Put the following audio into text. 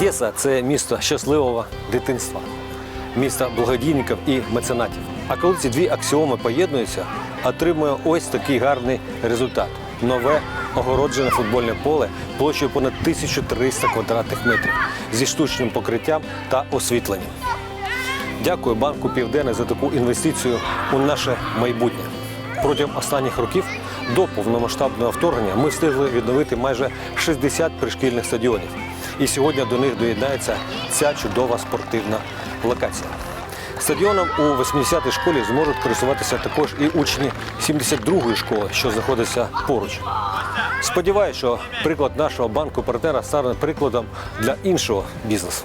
Одеса це місто щасливого дитинства, місто благодійників і меценатів. А коли ці дві аксіоми поєднуються, отримує ось такий гарний результат: нове огороджене футбольне поле площею понад 1300 квадратних метрів зі штучним покриттям та освітленням. Дякую банку Південне за таку інвестицію у наше майбутнє. Протягом останніх років до повномасштабного вторгнення ми встигли відновити майже 60 пришкільних стадіонів. І сьогодні до них доєднається ця чудова спортивна локація. Стадіоном у 80-й школі зможуть користуватися також і учні 72-ї школи, що знаходиться поруч. Сподіваюся, що приклад нашого банку партнера стане прикладом для іншого бізнесу.